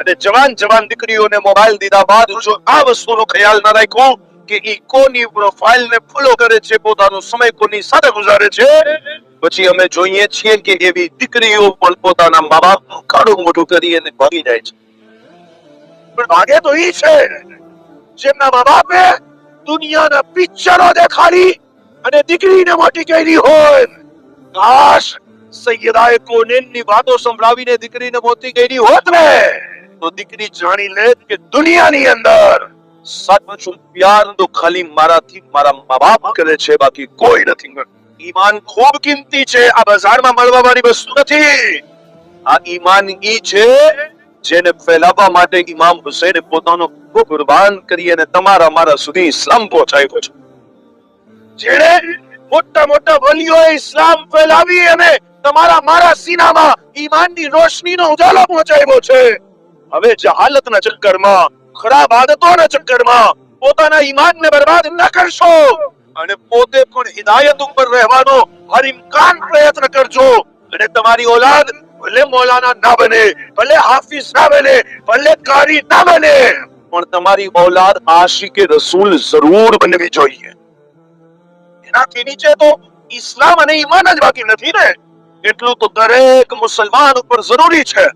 અને જવાન જવાન દીકરીઓને મોબાઈલ દીધા બાદ જો આ વસ્તુનો ખ્યાલ ના રાખ્યો કે ઈ કોની પ્રોફાઇલ ને ફોલો કરે છે, પોતાનો સમય કોની સાથે ગુજારે છે, પછી અમે જોઈએ છીએ કે એવી દીકરીઓ પણ પોતાના મા બાપ કાળું મોટું કરી અને ભાગી જાય છે. ભાગે તો ઈ છે જેમના મા બાપે દુનિયાના પિક્ચરો દેખાડી અને દીકરીને મોટી કરી હોય. કાશ સૈયદાએ કોનેનની વાતો સંભળાવીને દીકરીને મોતી કરી હોત ને. તો દીકરી જાણી લે કે દુનિયાની અંદર સાચું પ્યાર તો ખાલી મારાથી મારા મા બાપ કરે છે, બાકી કોઈ નથી ઈમાન ખૂબ કિંમતી છે, આ બજારમાં મળવા વાળી વસ્તુ નથી. આ ઈમાન ઈ છે જેને ફેલાવવા માટે ઇમામ હુસૈને પોતાનો કુરબાન કરી અને તમારા મારા સુધી ઇસ્લામ પહોંચાડ્યો છે. જેણે મોટા મોટા વલીઓએ ઇસ્લામ ફેલાવી અને તમારા મારા સીનામાં ઈમાનની રોશનીનો ઉજાલો પહોંચાડ્યો છે. હવે જહાલતના ચક્કરમાં, ખરાબ આદતોના ચક્કરમાં પોતાના ઈમાનને બરબાદ ન કરશો અને પોતે પણ હિદાયત ઉપર રહેવાનો હર ઇમ્કાન પ્રયત્ન કરજો. અને તમારી ઓલાદ ભલે મોલાના ના બને, ભલે હાફિઝ ના બને, ભલે કારી ના બને, પણ તમારી ઓલાદ આશિકે રસૂલ જરૂર બનવી જોઈએ. એનાથી નીચે તો ઇસ્લામ અને ઈમાન જ બાકી નથી ને. એટલું તો દરેક મુસલમાન ઉપર જરૂરી છે.